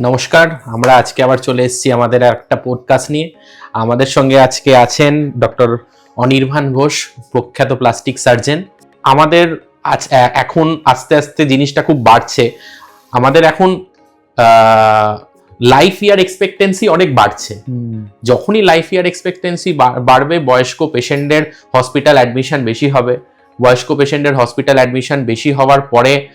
নমস্কার আমরা আজকে আবার চলে এসেছি আমাদের একটা পডকাস্ট নিয়ে। আমাদের সঙ্গে আজকে আছেন ডক্টর অনির্বাণ ঘোষ প্রখ্যাত প্লাস্টিক সার্জন আমাদের আজ এখন আস্তে আস্তে জিনিসটা খুব বাড়ছে। আমাদের এখন লাইফ ইয়ার এক্সপেক্টেন্সি অনেক বাড়ছে। যখনই লাইফ ইয়ার এক্সপেক্টেন্সি বাড়বে বয়স্ক পেশেন্টদের হসপিটাল অ্যাডমিশন বেশি হবে। বয়স্ক পেশেন্টের হসপিটাল অ্যাডমিশন বেশি হওয়ার পরে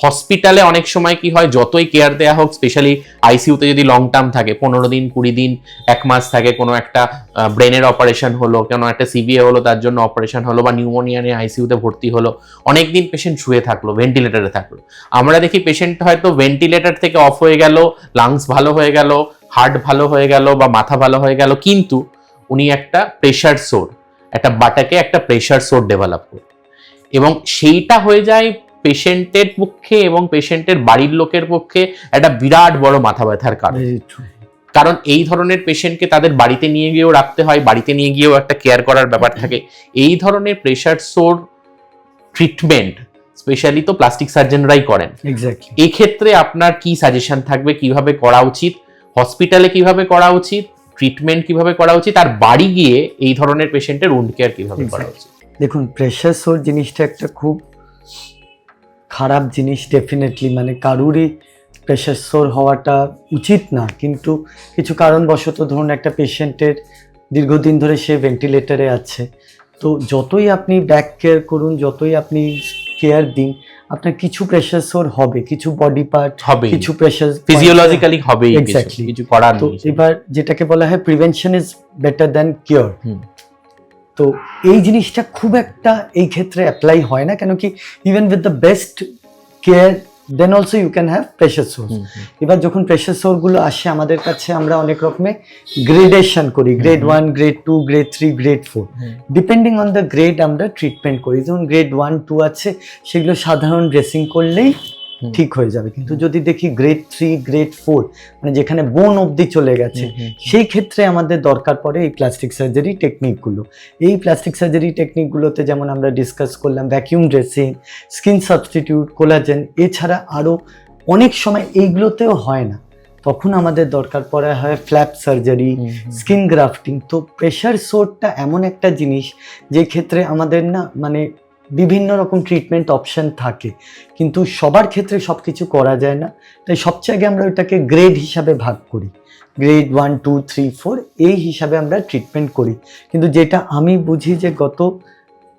হসপিটালে অনেক সময় কি হয়, যতই কেয়ার দেওয়া হোক স্পেশালি আইসিইউতে যদি লং টার্ম থাকে, পনেরো দিন, কুড়ি দিন, এক মাস থাকে, কোনো একটা ব্রেনের অপারেশন হলো, কোনো একটা সিবিএ হলো, তার জন্য অপারেশন হলো, বা নিউমোনিয়া নিয়ে আইসিইউতে ভর্তি হলো, অনেক দিন পেশেন্ট শুয়ে থাকল ভেন্টিলেটারে থাকল। আমরা দেখি পেশেন্ট হয়তো ভেন্টিলেটর থেকে অফ হয়ে গেল লাংস ভালো হয়ে গেল হার্ট ভালো হয়ে গেল, বা মাথা ভালো হয়ে গেল, কিন্তু উনি একটা প্রেশার সোর একটা বাটাকে একটা প্রেশার সোর ডেভেলপ করে। এবং সেইটা হয়ে যায় পেশেন্টের পক্ষে এবং পেশেন্টের বাড়ির লোকের পক্ষে একটা বিরাট বড় মাথা ব্যথার কারণ। কারণ এই ধরনের পেশেন্টকে তাদের বাড়িতে নিয়ে গিয়েও রাখতে হয় বাড়িতে নিয়ে গিয়েও একটা কেয়ার করার ব্যাপার থাকে। এই ধরনের প্রেশার সোর ট্রিটমেন্ট স্পেশালি তো প্লাস্টিক সার্জনরাই করেন। Exactly. এই ক্ষেত্রে আপনার কি সাজেশন থাকবে কীভাবে করা উচিত হসপিটালে কীভাবে করা উচিত ট্রিটমেন্ট কীভাবে করা উচিত আর বাড়ি গিয়ে এই ধরনের পেশেন্টের উন্ড কেয়ার কীভাবে করা উচিত? দেখুন প্রেশার সোর জিনিসটা একটা খুব খারাপ জিনিস ডেফিনেটলি মানে কারুরই প্রেশার সোর হওয়াটা উচিত না। কিন্তু কিছু কারণবশত ধরুন একটা পেশেন্টের দীর্ঘদিন ধরে সে ভেন্টিলেটরে আছে। তো যতই আপনি ব্যাক কেয়ার করুন যতই আপনি কেয়ার দিন আপনার কিছু প্রেশার সোর হবে কিছু বডি পার্ট হবে কিছু প্রেশার ফিজিওলজিক্যালি হবে Exactly. কিছু করার তো এবার যেটাকে বলা হয় prevention is better than cure. তো এই জিনিসটা খুব একটা এই ক্ষেত্রে অ্যাপ্লাই হয় না কেন কি even with the best care then also you can have pressure sores. এবার যখন প্রেশার সোরগুলো আসে আমাদের কাছে আমরা অনেক রকমের গ্রেডেশন করি grade one grade two grade three grade four depending on the grade আমরা ট্রিটমেন্ট করি যেমন গ্রেড ওয়ান টু আছে সেগুলো সাধারণ ড্রেসিং করলেই। ঠিক হয়ে যাবে। কিন্তু যদি দেখি গ্রেড থ্রি গ্রেড ফোর মানে যেখানে বোন অবধি চলে গেছে সেই ক্ষেত্রে আমাদের দরকার পড়ে এই প্লাস্টিক সার্জারি টেকনিকগুলো এই প্লাস্টিক সার্জারি টেকনিকগুলোতে যেমন আমরা ডিসকাস করলাম vacuum dressing skin substitute collagen এছাড়া আরও অনেক সময় এইগুলোতেও হয় না। তখন আমাদের দরকার পড়ে হয় ফ্ল্যাপ সার্জারি। স্কিন গ্রাফটিং তো প্রেশার সোরটা এমন একটা জিনিস যে ক্ষেত্রে আমাদের না মানে বিভিন্ন রকম ট্রিটমেন্ট অপশন থাকে। কিন্তু সবার ক্ষেত্রে সব কিছু করা যায় না। তাই সবচেয়ে আগে আমরা ওটাকে গ্রেড হিসাবে ভাগ করি। Grade one two three four এই হিসাবে আমরা ট্রিটমেন্ট করি। কিন্তু যেটা আমি বুঝি যে গত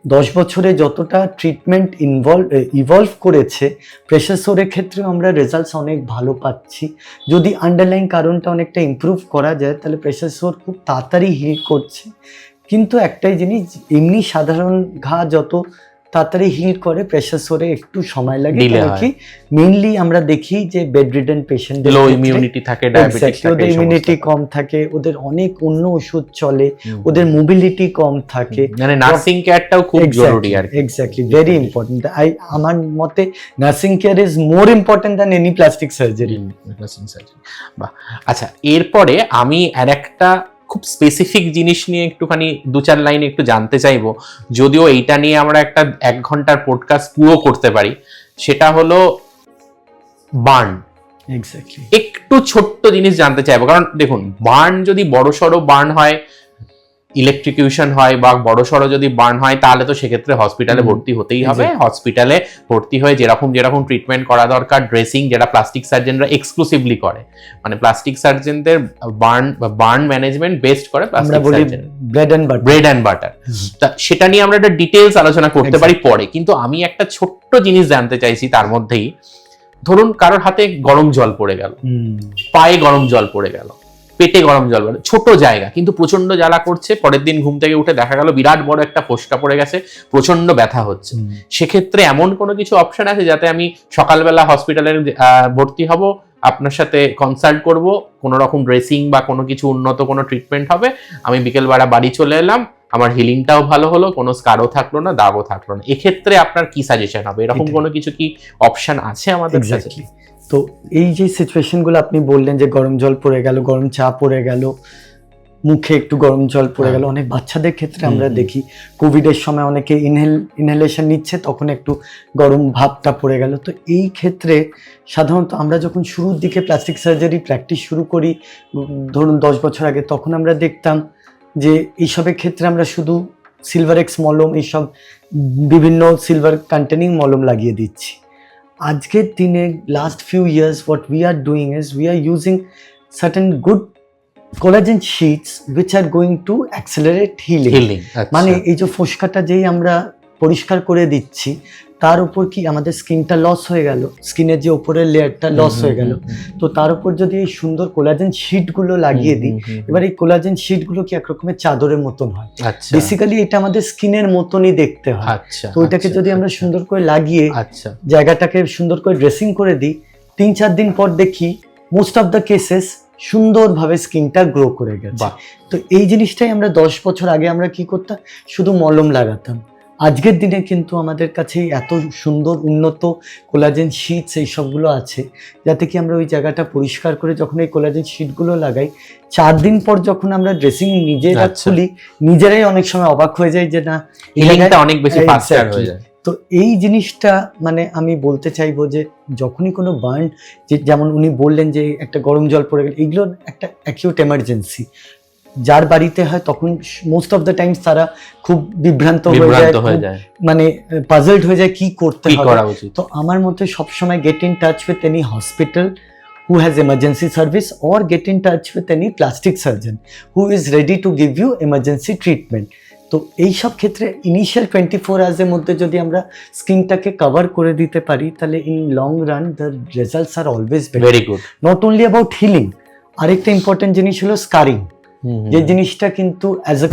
দশ বছরে যতটা ট্রিটমেন্ট ইনভলভ ইভলভ করেছে প্রেশার ক্ষেত্রেও আমরা রেজাল্টস অনেক ভালো পাচ্ছি। যদি আন্ডারলাইন কারণটা অনেকটা ইমপ্রুভ করা যায়, তাহলে প্রেশার সোর খুব তাড়াতাড়ি হিল করছে। কিন্তু একটাই জিনিস, এমনি সাধারণ ঘা যত তাড়াতাড়ি হিল করে প্রেশার সরে একটু সময় লাগে। কি? মেইনলি আমরা দেখি যে বেড রিডেন পেশেন্টদের লো ইমিউনিটি থাকে ডায়াবেটিস থাকে ওদের ইমিউনিটি কম থাকে ওদের অনেক অন্য ওষুধ চলে ওদের মোবিলিটি কম থাকে। মানে নার্সিং কেয়ারটাও খুব জরুরি আর এক্স্যাক্টলি ভেরি ইম্পর্টেন্ট আই আমার মতে nursing care is more important than any plastic surgery nursing surgery বাহ। আচ্ছা এরপরে আমি আর একটা খুব স্পেসিফিক জিনিস নিয়ে একটুখানি দু চার লাইনে একটু জানতে চাইব। যদিও এইটা নিয়ে আমরা একটা এক ঘণ্টার পডকাস্ট পুরো করতে পারি। সেটা হলো বার্ন একটু ছোট্ট জিনিস জানতে চাইব। কারণ দেখুন বার্ন যদি বড় সড়ো বার্ন হয় ইলেকট্রিকিউশন হয় বা বড় সড়ো যদি বার্ন হয় তাহলে তো সেক্ষেত্রে হসপিটালে ভর্তি হতেই হবে। হসপিটালে ভর্তি হয়ে যেরকম যেরকম ট্রিটমেন্ট করা দরকার ড্রেসিং যেটা প্লাস্টিক সার্জনরা এক্সক্লুসিভলি করে। মানে প্লাস্টিক সার্জনদের বার্ন বার্ন ম্যানেজমেন্ট বেস্ট করে plastic surgeon bread and butter bread and butter তা সেটা নিয়ে আমরা একটা ডিটেলস আলোচনা করতে পারি পরে। কিন্তু আমি একটা ছোট্ট জিনিস জানতে চাইছি তার মধ্যেই। ধরুন কারোর হাতে গরম জল পড়ে গেল। পায়ে গরম জল পড়ে গেল। পেটে গরম জল পড়ে ছোট জায়গা কিন্তু প্রচণ্ড জ্বালা করছে পরের দিন ঘুম থেকে উঠে দেখা গেল বিরাট বড় একটা ফোসকা পড়ে গেছে প্রচণ্ড ব্যথা হচ্ছে। সেক্ষেত্রে এমন কোনো কিছু অপশন আছে যাতে আমি সকালবেলা হসপিটালে ভর্তি হব আপনার সাথে কনসাল্ট করব কোনো রকম ড্রেসিং বা কোনো কিছু উন্নত কোনো ট্রিটমেন্ট হবে আমি বিকেলবেলা বাড়ি চলে এলাম আমার হিলিংটাও ভালো হলো কোনো স্কারও থাকল না দাগও থাকল না। এক্ষেত্রে আপনার কি সাজেশন হবে? এরকম কোনো কিছু কি অপশন আছে আমাদের কাছে তো এই যে সিচুয়েশনগুলো আপনি বললেন যে গরম জল পড়ে গেল গরম চা পড়ে গেল মুখে একটু গরম জল পড়ে গেল অনেক বাচ্চাদের ক্ষেত্রে আমরা। দেখি কোভিডের সময় অনেকে ইনহেল ইনহেলেশন নিচ্ছে তখন একটু গরম ভাবটা পড়ে গেল। তো এই ক্ষেত্রে সাধারণত আমরা যখন শুরুর দিকে প্লাস্টিক সার্জারি প্র্যাকটিস শুরু করি ধরুন দশ বছর আগে তখন আমরা দেখতাম যে এইসবের ক্ষেত্রে আমরা শুধু সিলভার এক্স মলম এইসব বিভিন্ন সিলভার কন্টেনিং মলম লাগিয়ে দিচ্ছি। আজকের দিনে last few years what we are doing is we are using certain good collagen sheets which are going to accelerate healing healing মানে এই যে ফোসকাটা যেই আমরা পরিষ্কার করে দিচ্ছি তার উপর কি আমাদের স্কিনটা লস হয়ে গেল? স্কিনের যে উপরের লেয়ারটা লস হয়ে গেল। তো তার উপর যদি এই সুন্দর কোলাজেন শিটগুলো লাগিয়ে দিই এবার এই কোলাজেন শিটগুলো কি এক রকমের চাদরের মতন হয়? আচ্ছা। বেসিক্যালি এটা আমাদের স্কিনের মতনই দেখতে হয়। আচ্ছা তো ওইটাকে আচ্ছা, যদি আমরা আচ্ছা, সুন্দর করে লাগিয়ে আচ্ছা। জায়গাটাকে সুন্দর করে ড্রেসিং করে দিই তিন চার দিন পর দেখি মোস্ট অফ দ্য কেসেস সুন্দরভাবে স্কিনটা গ্রো করে গেছে। তো এই জিনিসটাই আমরা দশ বছর আগে আমরা কি করতাম? শুধু মলম লাগাতাম। আজকের দিনে কিন্তু আমাদের কাছে এত সুন্দর উন্নত কোলাজেন শিটস এই সবগুলো আছে যাতে কি আমরা ওই জায়গাটা পরিষ্কার করে যখন এই কোলাজেন শিটগুলো লাগাই চার দিন পর যখন আমরা ড্রেসিং নিজেরা আচ্ছা। খুলি নিজেরাই অনেক সময় অবাক হয়ে যায় যে না অনেক বেশি হয়ে যায়। তো এই জিনিসটা মানে আমি বলতে চাইব যে যখনই কোনো বার্ন যে যেমন উনি বললেন যে একটা গরম জল পড়ে গেল এগুলো একটা অ্যাকিউট এমার্জেন্সি যার বাড়িতে হয় তখন মোস্ট অফ দ্য টাইমস তারা খুব বিভ্রান্ত হয়ে যায় মানে পাজলড হয়ে যায় কি করতে হবে। তো আমার মতে সবসময় get in touch with any hospital who has emergency service or get in touch with any plastic surgeon who is ready to give you emergency treatment তো এই সব ক্ষেত্রে ইনিশিয়াল টোয়েন্টি ফোর আওয়ার্সের মধ্যে যদি আমরা স্কিনটাকে কভার করে দিতে পারি তাহলে in long run the results are always very good not only about healing আরেকটা ইম্পর্টেন্ট জিনিস হলো স্কারিং যে জিনিসটা কিন্তু as a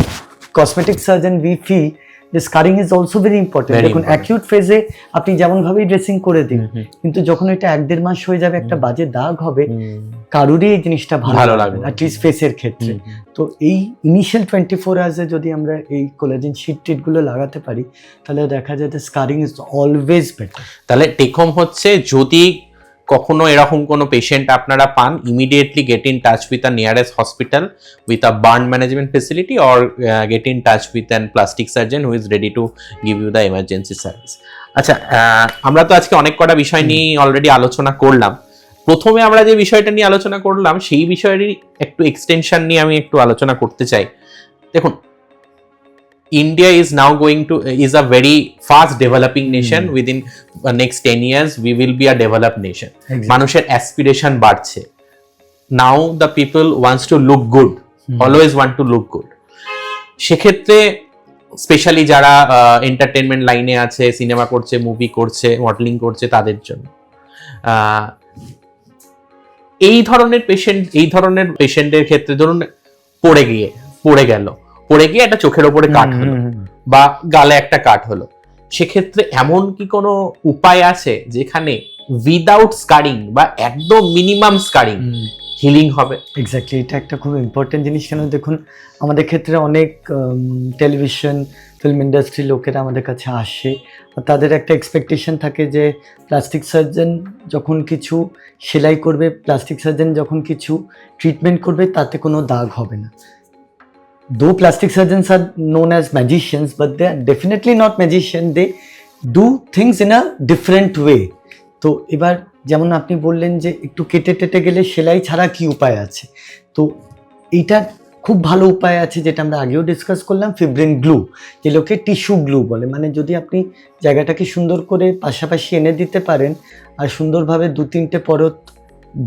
cosmetic surgeon we feel যে scarring is also very important দেখুন অ্যাকিউট ফেজে আপনি যেমনভাবেই ড্রেসিং করে দিন কিন্তু যখন এটা এক দেড় মাস হয়ে যাবে একটা বাজে দাগ হবে কারুরই এই জিনিসটা ভালো লাগবে। অ্যাটলিস্ট ফেসের ক্ষেত্রে। তো এই ইনিশিয়াল টোয়েন্টি ফোর আওয়ার্সে যদি আমরা এই কোলাজেন শিট টিটগুলো লাগাতে পারি তাহলে দেখা যায় যে স্কারিং ইজ অলওয়েজ বেটার তাহলে টেক হোম হচ্ছে যদি কখনো এরকম কোনো পেশেন্ট আপনারা পান? Immediately get in touch with a nearest hospital with a burn management facility or get in touch with an plastic surgeon who is ready to give you the emergency service আচ্ছা আমরা তো আজকে অনেক কটা বিষয় নিয়ে অলরেডি আলোচনা করলাম। প্রথমে আমরা যে বিষয়টা নিয়ে আলোচনা করলাম সেই বিষয়েরই একটু এক্সটেনশন নিয়ে আমি একটু আলোচনা করতে চাই। দেখুন India is now going to is a very fast developing nation. Hmm. Within uh, next 10 years, we will be a developed nation. মানুষের অ্যাসপিরেশন বাড়ছে. Now the people wants to look good always want to look good সেক্ষেত্রে specially যারা entertainment লাইনে আছে cinema করছে movie করছে modelling করছে তাদের জন্য। এই ধরনের পেশেন্ট এই ধরনের পেশেন্টের ক্ষেত্রে ধরুন পড়ে গিয়ে পড়ে গেল। পড়ে গিয়ে একটা চোখের ওপরে কাট হলো বা গালে একটা কাট হলো। সেক্ষেত্রে এমন কি কোনো উপায় আছে যেখানে উইদাউট স্কারিং বা একদম মিনিমাম স্কারিং হিলিং হবে? এক্স্যাক্টলি এটা একটা খুব ইম্পর্টেন্ট জিনিস। কেন দেখুন আমাদের ক্ষেত্রে অনেক টেলিভিশন ফিল্ম ইন্ডাস্ট্রি লোকেরা আমাদের কাছে আসে। তাদের একটা এক্সপেকটেশন থাকে যে প্লাস্টিক সার্জন যখন কিছু সেলাই করবে প্লাস্টিক সার্জন যখন কিছু ট্রিটমেন্ট করবে তাতে কোনো দাগ হবে না। Though plastic surgeons are known as magicians but they are definitely not magician they do things in a different way তো এবার যেমন আপনি বললেন যে একটু কেটে টেটে গেলে সেলাই ছাড়া কি উপায় আছে? তো এইটা খুব ভালো উপায় আছে যেটা আমরা আগেও ডিসকাস করলাম ফিব্রিন গ্লু যেগুলোকে টিস্যু গ্লু বলে। মানে যদি আপনি জায়গাটাকে সুন্দর করে পাশাপাশি এনে দিতে পারেন, আর সুন্দরভাবে দু তিনটে পরত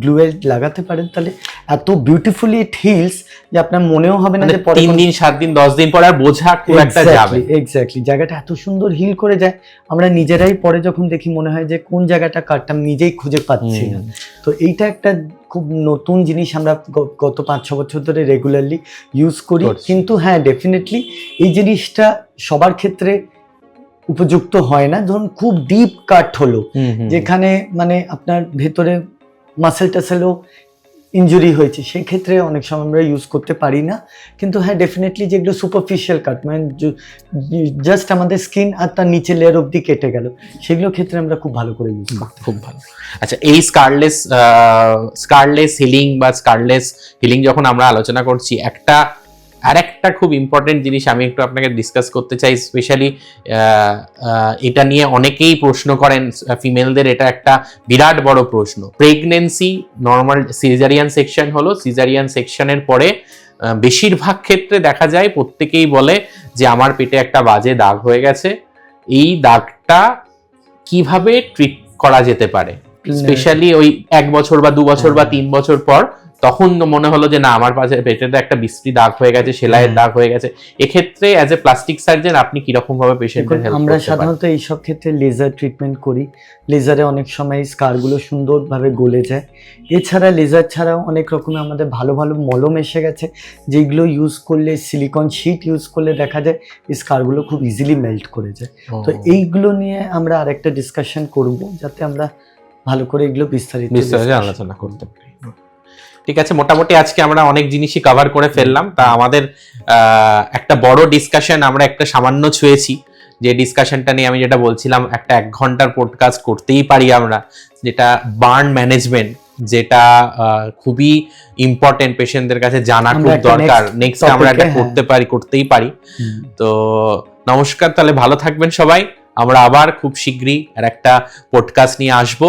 গ্লুয়েল লাগাতে পারেন তাহলে এত বিউটিফুলি ইট হিলস যে আপনার মনেও হবে না মানে যে পরে তিন দিন সাত দিন দশ দিন পর আর বোঝা খুব একটা যাবে। এক্স্যাক্টলি জায়গাটা এত সুন্দর হিল করে যায়। আমরা নিজেরাই পরে যখন দেখি মনে হয় যে কোন জায়গাটা কাটতাম নিজেই খুঁজে পাচ্ছি না। তো এইটা একটা খুব নতুন জিনিস আমরা গত পাঁচ ছ বছর ধরে রেগুলারলি ইউজ করি। কিন্তু হ্যাঁ ডেফিনেটলি এই জিনিসটা সবার ক্ষেত্রে উপযুক্ত হয় না। ধরুন খুব ডিপ কাট হলো। যেখানে মানে আপনার ভেতরে মাসেল টাসেলও ইঞ্জুরি হয়েছে। সেই ক্ষেত্রে অনেক সময় আমরা ইউজ করতে পারি না। কিন্তু হ্যাঁ ডেফিনেটলি যেগুলো সুপারফিশিয়াল কাট মানে জাস্ট আমাদের স্কিন আর তার নিচে লেয়ার অবধি কেটে গেল। সেগুলো ক্ষেত্রে আমরা খুব ভালো করে ইউজ করি খুব ভালো। আচ্ছা এই স্কারলেস স্কারলেস হিলিং বা স্কারলেস হিলিং যখন আমরা আলোচনা করছি একটা আর একটা খুব ইম্পর্টেন্ট জিনিস আমি একটু আপনাকে ডিসকাস করতে চাই স্পেশালি এটা নিয়ে অনেকেই প্রশ্ন করেন ফিমেলদের এটা একটা বিরাট বড় প্রশ্ন প্রেগনেন্সি নর্মাল সিজারিয়ান সেকশন হলো সিজারিয়ান সেকশনের পরে বেশিরভাগ ক্ষেত্রে দেখা যায় প্রত্যেকেই বলে যে আমার পেটে একটা বাজে দাগ হয়ে গেছে এই দাগটা কীভাবে ট্রিট করা যেতে পারে স্পেশালি ওই এক বছর বা দু বছর বা। তিন বছর পর তখন মনে হলো যে না আমার পাশে পেটেতে একটা বিশ্রী দাগ হয়ে গেছে সেলাইয়ের। দাগ হয়ে গেছে। এক্ষেত্রে অ্যাজ এ প্লাস্টিক সার্জন আপনি কীরকম ভাবে পেশেন্টের হেল্প আমরা সাধারণত এইসব ক্ষেত্রে লেজার ট্রিটমেন্ট করি। লেজারে অনেক সময় স্কারগুলো সুন্দরভাবে গলে যায়। এছাড়া লেজার ছাড়াও অনেক রকমের আমাদের ভালো ভালো মলম এসে গেছে যেগুলো ইউজ করলে সিলিকন শিট ইউজ করলে দেখা যায় স্কারগুলো খুব ইজিলি মেল্ট করে যায়। তো এইগুলো নিয়ে আমরা আরেকটা ডিসকাশন করব যাতে আমরা ভালো করে এগুলো বিস্তারিত বিস্তারিত আলোচনা করতে পারি। ঠিক আছে? মোটামুটি আজকে আমরা অনেক জিনিসই কভার করে ফেললাম। তা আমাদের একটা বড় ডিসকাশন আমরা একটা সামান্য ছুঁয়েছি। যে ডিসকাশনটা নিয়ে আমি যেটা বলছিলাম একটা এক ঘণ্টার পডকাস্ট করতেই পারি আমরা। যেটা বার্ন ম্যানেজমেন্ট যেটা খুবই ইম্পর্টেন্ট পেশেন্টদের কাছে জানা খুব দরকার। নেক্সট আমরা এটা হ্যাঁ। করতে পারি করতেই পারি। তো নমস্কার তাহলে ভালো থাকবেন সবাই। আমরা আবার খুব শীঘ্রই আর একটা পডকাস্ট নিয়ে আসব।